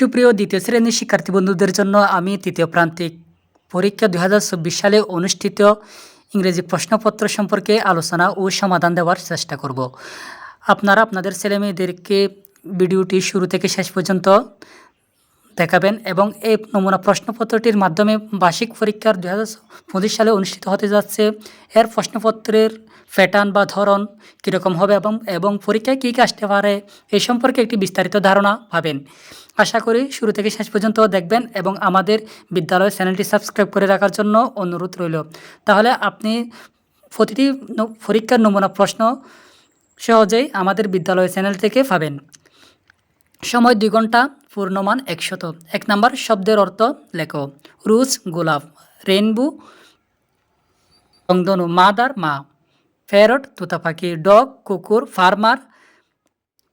সুপ্রিয় দ্বিতীয় শ্রেণির শিক্ষার্থী বন্ধুদের জন্য আমি তৃতীয় প্রান্তিক পরীক্ষা দু হাজার চব্বিশ সালে অনুষ্ঠিত ইংরেজি প্রশ্নপত্র সম্পর্কে আলোচনা ও সমাধান দেওয়ার চেষ্টা করব। আপনারা আপনাদের ছেলেমেয়েদেরকে ভিডিওটি শুরু থেকে শেষ পর্যন্ত দেখাবেন এবং এই নমুনা প্রশ্নপত্রটির মাধ্যমে বার্ষিক পরীক্ষার দুই হাজার পঁচিশ সালে অনুষ্ঠিত হতে যাচ্ছে। এর প্রশ্নপত্রের প্যাটার্ন বা ধরন কীরকম হবে এবং এবং পরীক্ষায় কী কী আসতে পারে এই সম্পর্কে একটি বিস্তারিত ধারণা পাবেন। আশা করি শুরু থেকে শেষ পর্যন্ত দেখবেন এবং আমাদের বিদ্যালয় চ্যানেলটি সাবস্ক্রাইব করে রাখার জন্য অনুরোধ রইল। তাহলে আপনি প্রতিটি পরীক্ষার নমুনা প্রশ্ন সহজেই আমাদের বিদ্যালয় চ্যানেল থেকে পাবেন। সময় দুই ঘণ্টা, পূর্ণমান একশত। এক নাম্বার, শব্দের অর্থ লেখো। রুজ, গোলাপ। রেনবো রংধনু, মাদার, মা। ফেরট তুতা পাখি ডগ, কুকুর, ফার্মার,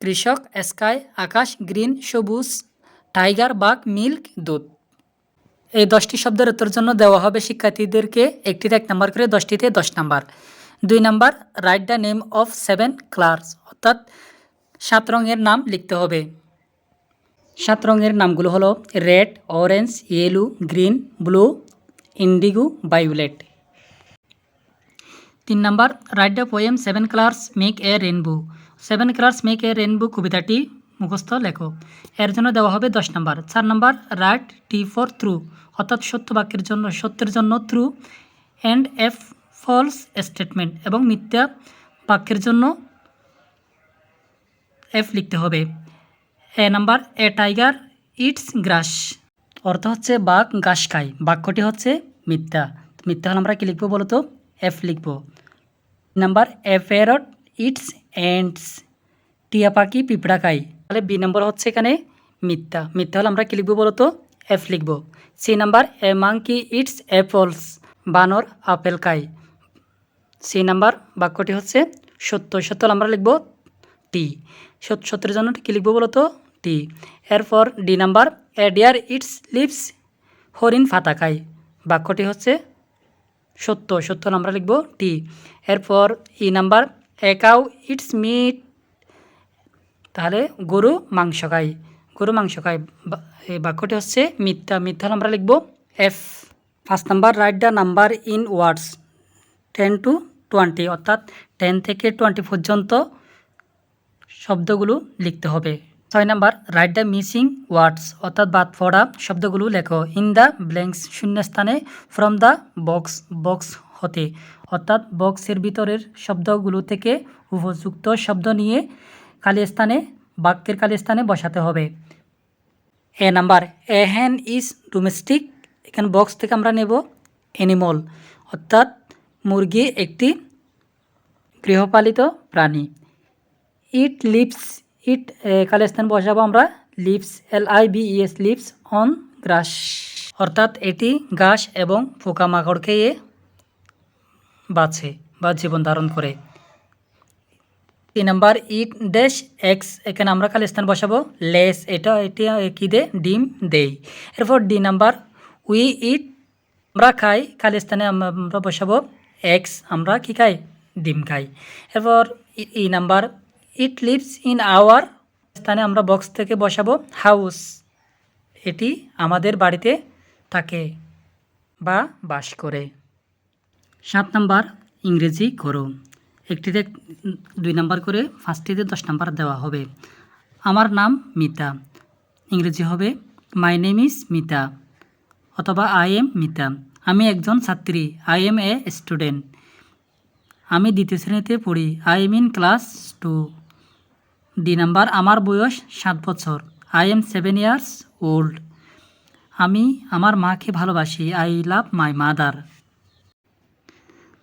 কৃষক, স্কাই, আকাশ, গ্রিন, সবুজ, টাইগার, বাঘ, মিল্ক, দুধ। এই দশটি শব্দের উত্তর জন্য দেওয়া হবে শিক্ষার্থীদেরকে একটিতে এক নাম্বার করে, দশটিতে দশ নাম্বার। দুই number write the name of seven colours অর্থাৎ সাত রঙের নাম লিখতে হবে। সাত রঙের নামগুলো হলো red orange yellow green blue indigo violet তিন number write the poem seven colours make a rainbow seven colours make a rainbow কবিতাটি মুখস্থ লেখো। এর জন্য দেওয়া হবে দশ নাম্বার। চার number write T for true অর্থাৎ সত্য বাক্যের জন্য, সত্যের জন্য true and F false statement এবং মিথ্যা বাক্যের জন্য এফ লিখতে হবে। A number a tiger eats grass অর্থ হচ্ছে বাঘ ঘাস খায়। বাক্যটি হচ্ছে মিথ্যা। মিথ্যা হলে আমরা কী লিখব বলো তো এফ লিখব। Number a ferret eats ants টিয়া পাখি পিঁপড়া খায় তাহলে বি নম্বর হচ্ছে এখানে মিথ্যা মিথ্যা হলে আমরা কী লিখব বলো তো এফ লিখব C number a monkey eats apples বানর আপেল খায় সি নাম্বার বাক্যটি হচ্ছে সত্য সত্য আমরা লিখব টি সত সত্যের জন্য কী লিখব বলো তো টি এরপর D number a deer eats leaves হরিণ ফাতা খায় বাক্যটি হচ্ছে সত্য সত্য আমরা লিখব টি এরপর E number a cow eats meat তাহলে গরু, মাংস খায় গরু, মাংস খায় এই বাক্যটি হচ্ছে মিথ্যা। মিথ্যা আমরা লিখব F first number write the number in words ten to twenty অর্থাৎ টেন থেকে টোয়েন্টি পর্যন্ত শব্দগুলো লিখতে হবে। ছয় number write the missing words অর্থাৎ বাদ পড়া শব্দগুলো লেখো। ইন দ্য ব্ল্যাঙ্কস শূন্যস্থানে ফ্রম দ্য বক্স বক্স হতে। অর্থাৎ বক্সের ভিতরের শব্দগুলো থেকে উপযুক্ত শব্দ নিয়ে খালি স্থানে বাক্যের খালি স্থানে বসাতে হবে। এ নাম্বার এ হ্যান ইজ ডোমেস্টিক এখানে বক্স থেকে আমরা নেব অ্যানিমল অর্থাৎ মুরগি একটি গৃহপালিত প্রাণী। ইট লিভস ইট কালে স্থান বসাবো আমরা। Leaves L I B E S lives on grass. অর্থাৎ এটি ঘাস এবং পোকামাকড় খেয়ে বাঁচে বা জীবন ধারণ করে। তিন নাম্বার, ইট ড্যাশ, এক্স, এখানে আমরা খালি স্থান বসাবো। লেস, এটা, এটি কী দে? ডিম দেই। এরপর ডি নাম্বার, উই ইট, আমরা খাই খালি স্থানে আমরা বসাবো। এক্স, আমরা কি খাই? ডিম খাই। এরপর E number it lives in our স্থানে আমরা বক্স থেকে বসাবো। হাউস এটি আমাদের বাড়িতে থাকে বা বাস করে। সাত নাম্বার ইংরেজি করো একটিতে দুই নাম্বার করে ফার্স্টটিতে দশ নাম্বার দেওয়া হবে। আমার নাম মিতা। ইংরেজি হবে মাই নেম ইজ মিতা অথবা আই এম মিতা আমি একজন ছাত্রী। আই এম এ স্টুডেন্ট আমি দ্বিতীয় শ্রেণীতে পড়ি। I am in class two D number আমার বয়স সাত বছর। I am seven years old আমি আমার মাকে ভালোবাসি। আই লাভ মাই মাদার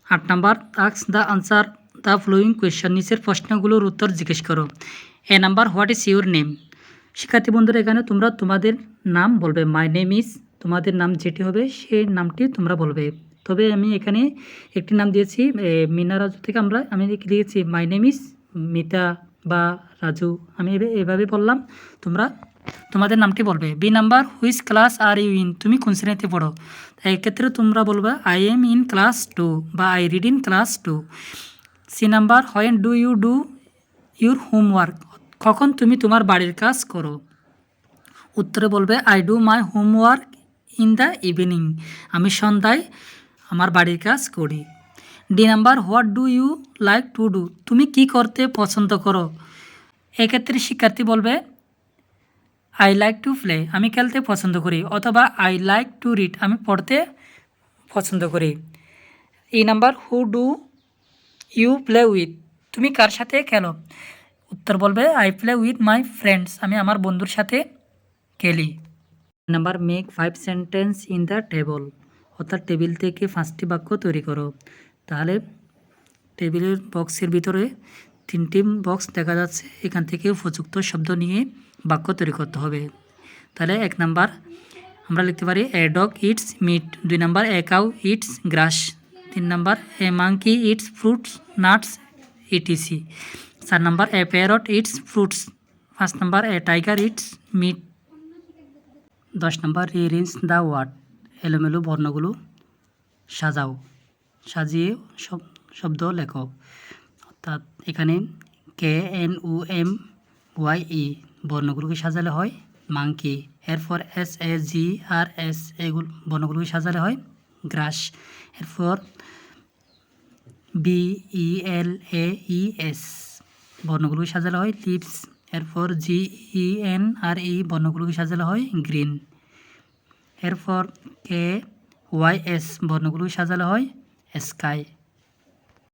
আট number আক্স the answer the following question নিচের প্রশ্নগুলোর উত্তর জিজ্ঞেস করো। A number what is your name শিক্ষার্থী বন্ধুরা এখানে তোমরা তোমাদের নাম বলবে। মাই নেম ইজ তোমাদের নাম যেটি হবে সেই নামটি তোমরা বলবে। তবে আমি এখানে একটি নাম দিয়েছি এ, মিনা থেকে আমরা আমি দিয়েছি মাই নেম ইজ মিতা। বা রাজু, আমি এভাবে বললাম, তোমরা, তোমাদের নামটি বলবে। B number which class are you in তুমি কোন শ্রেণীতে পড়ো? এক্ষেত্রে তোমরা বলবে I am in class two বা I read in class two C number when do you do your homework কখন তুমি তোমার বাড়ির কাজ করো? উত্তরে বলবে I do my homework in the evening আমি সন্ধ্যায় আমার বাড়ির কাজ করি। D number, what do you like to do? তুমি কি করতে পছন্দ করো? এক্ষেত্রে শিক্ষার্থী বলবে, আই লাইক টু প্লে, আমি খেলতে পছন্দ করি, অথবা, আই লাইক টু রিড, আমি পড়তে পছন্দ করি। E number, who do you play with? তুমি কার সাথে খেলো? উত্তর বলবে, I play with my friends, আমি আমার বন্ধুর সাথে খেলি। Number, make five sentence in the table. অর্থাৎ টেবিল থেকে পাঁচটি বাক্য তৈরি করো। তাহলে টেবিলের বক্সের ভিতরে তিনটি বক্স দেখা যাচ্ছে। এখান থেকে উপযুক্ত শব্দ নিয়ে বাক্য তৈরি করতে হবে। তাহলে এক নাম্বার, আমরা লিখতে পারি এ ডগ ইটস মিট দুই number a cow eats grass তিন number a monkey eats fruits nuts etc চার number a parrot eats fruits পাঁচ number a tiger eats meat দশ number number rearrange the word এলোমেলো বর্ণগুলো সাজাও। সাজিয়ে শব্দ লেখো অর্থাৎ এখানে K N O M Y E বর্ণগুলোকে সাজালে হয়, মাংকি, এরপর S A G R S এগুলো বর্ণগুলোকে সাজালে হয়, গ্রাস, এরপর বি ই এল এ ই এস বর্ণগুলোকে সাজালে হয়, লিপস, এরপর জি ই এন আর ই বর্ণগুলোকে সাজালে হয়, গ্রিন, এরপর কে ওয়াই এস বর্ণগুলোকে সাজালে হয় স্কাই